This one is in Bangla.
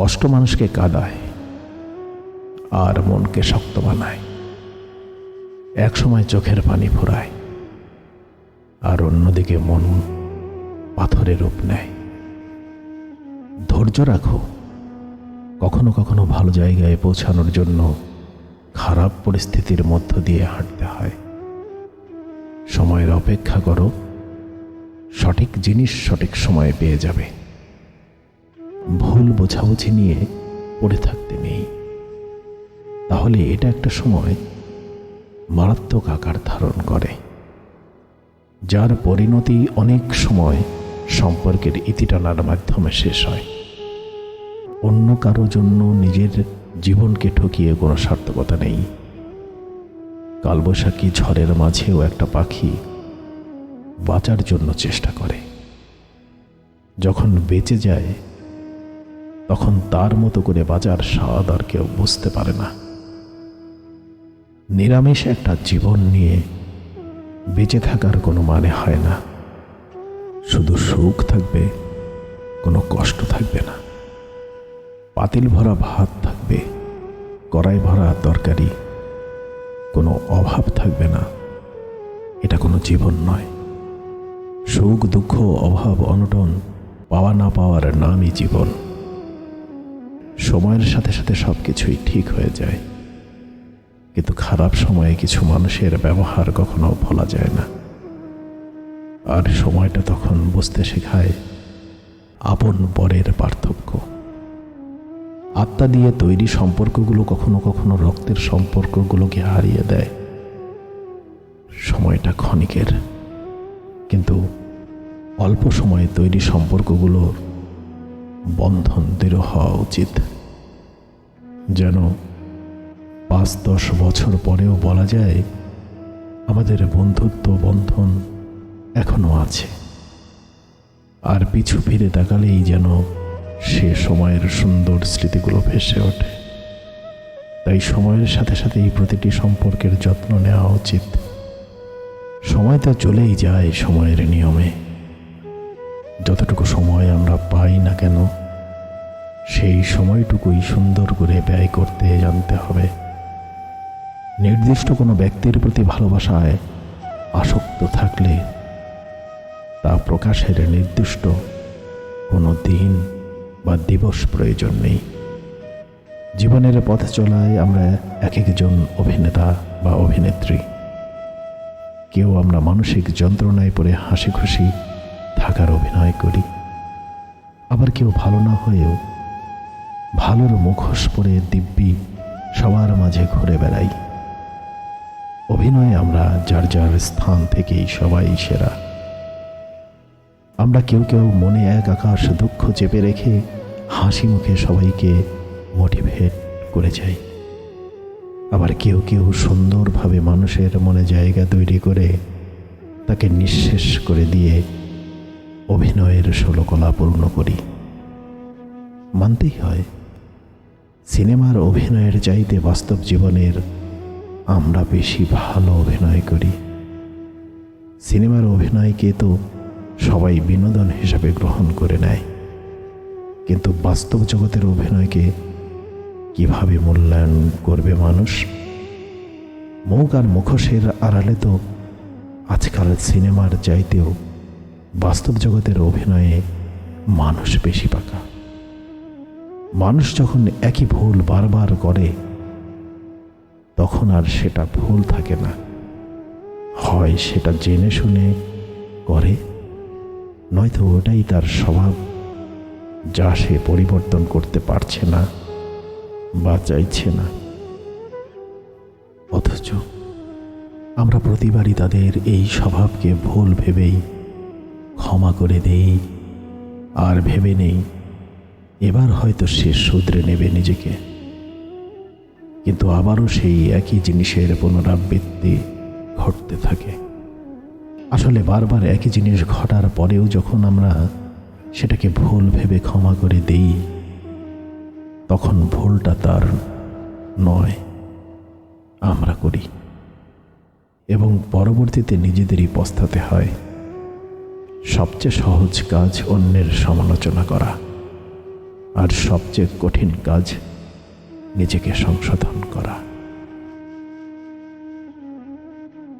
কষ্ট মানুষকে কাদায় আর মনকে শক্ত বানায়। এক সময় চোখের পানি ফুরায় আর অন্যদিকে মন পাথরের রূপ নেয়। ধৈর্য রাখো। কখনো কখনো ভালো জায়গায় পৌঁছানোর জন্য খারাপ পরিস্থিতির মধ্য দিয়ে হাঁটতে হয়। সময়ের অপেক্ষা করো। সঠিক জিনিস সঠিক সময়ে পেয়ে যাবে। ভুল বোঝাবুঝি নিয়ে পড়ে থাকতে নেই। তাহলে এটা একটা সময় মারাত্মক আকার ধারণ করে, যার পরিণতি অনেক সময় সম্পর্কের ইতি টানার মাধ্যমে শেষ হয়। অন্য কারও জন্য নিজের জীবনকে ঠকিয়ে কোনো সার্থকতা নেই। কালবৈশাখী ঝড়ের মাঝেও একটা পাখি বাঁচার জন্য চেষ্টা করে। যখন বেঁচে যায় তখন তার মতো করে বাজার স্বাদ আর কেউ বুঝতে পারে না। নিরামিষ একটা জীবন নিয়ে বেঁচে থাকার কোনো মানে হয় না। শুধু সুখ থাকবে, কোনো কষ্ট থাকবে না। পাতিল ভরা ভাত থাকবে, কড়াই ভরা তরকারি, কোনো অভাব থাকবে না। এটা কোনো জীবন নয়। সুখ, দুঃখ, অভাব, অনটন, পাওয়া না পাওয়ার নামই জীবন। সময়ের সাথে সাথে সব কিছুই ঠিক হয়ে যায়। কিন্তু খারাপ সময়ে কিছু মানুষের ব্যবহার কখনো ভোলা যায় না। আর সময়টা তখন বুঝতে শেখায় আপন পরের পার্থক্য। আত্মা দিয়ে তৈরি সম্পর্কগুলো কখনো কখনো রক্তের সম্পর্কগুলোকে হারিয়ে দেয়। সময়টা ক্ষণিকের। কিন্তু অল্প সময়ে তৈরি সম্পর্কগুলোর বন্ধন দৃঢ় হওয়া উচিত। যেন পাঁচ দশ বছর পরেও বলা যায়, আমাদের বন্ধুত্ব বন্ধন এখনও আছে। আর পিছু ফিরে তাকালেই যেন সে সময়ের সুন্দর স্মৃতিগুলো ভেসে ওঠে। তাই সময়ের সাথে সাথে এই প্রতিটি সম্পর্কের যত্ন নেওয়া উচিত। সময় তো চলেই যায় সময়ের নিয়মে। যতটুকু সময় আমরা পাই না কেন সেই সময়টুকুই সুন্দর করে ব্যয় করতে জানতে হবে। নির্দিষ্ট কোনো ব্যক্তির প্রতি ভালোবাসায় আসক্ত থাকলে তা প্রকাশের নির্দিষ্ট কোনো দিন বা দিবস প্রয়োজন নেই। জীবনের পথ চলায় আমরা এক একজন অভিনেতা বা অভিনেত্রী। কেউ আমরা মানসিক যন্ত্রণায় পড়ে হাসি খুশি থাকার অভিনয় করি। আবার কেউ ভালো না হয়েও ভালোর মুখোশ পরে দিব্যি সবার মাঝে ঘুরে বেড়াই। অভিনয়ে আমরা যার যার স্থান থেকেই সবাই সেরা। আমরা কেউ কেউ মনে এক আকাশ দুঃখ চেপে রেখে হাসি মুখে সবাইকে মোটিভেট করে যাই। আবার কেউ কেউ সুন্দরভাবে মানুষের মনে জায়গা তৈরি করে তাকে নিঃশেষ করে দিয়ে অভিনয়ের ষোলকলা পূর্ণ করি। মানতেই হয়। সিনেমার অভিনয়ের চাইতে বাস্তব জীবনের আমরা বেশি ভালো অভিনয় করি। সিনেমার অভিনয়কে তো সবাই বিনোদন হিসাবে গ্রহণ করে নেয়। কিন্তু বাস্তব জগতের অভিনয়কে কীভাবে মূল্যায়ন করবে মানুষ? মুখ আর মুখোশের আড়ালে তো আজকাল সিনেমার চাইতেও বাস্তব জগতের অভিনয়ে মানুষ বেশি পাকা। মানুষ যখন একই ভুল বারবার করে, তখন আর সেটা ভুল থাকে না। হয় সেটা জেনে শুনে করে, নয়তো ওটাই তার স্বভাব, যা সে পরিবর্তন করতে পারছে না বা চাইছে না। অথচ আমরা প্রতিবারই তাদের এই স্বভাবকে ভুল ভেবেই ক্ষমা করে দেই, আর ভেবে নেই এবার হয়তো সে শুধরে নেবে নিজেকে। কিন্তু আবারও সেই একই জিনিসের পুনরাবৃত্তি ঘটতে থাকে। আসলে বারবার একই জিনিস ঘটার পরেও যখন আমরা সেটাকে ভুল ভেবে ক্ষমা করে দেই, তখন ভুলটা তার নয়, আমরা করি। এবং পরবর্তীতে নিজেদেরই পস্তাতে হয়। সবচেয়ে সহজ কাজ অন্যের সমালোচনা করা। আর সবচেয়ে কঠিন কাজ নিজেকে সংশোধন করা।